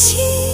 情。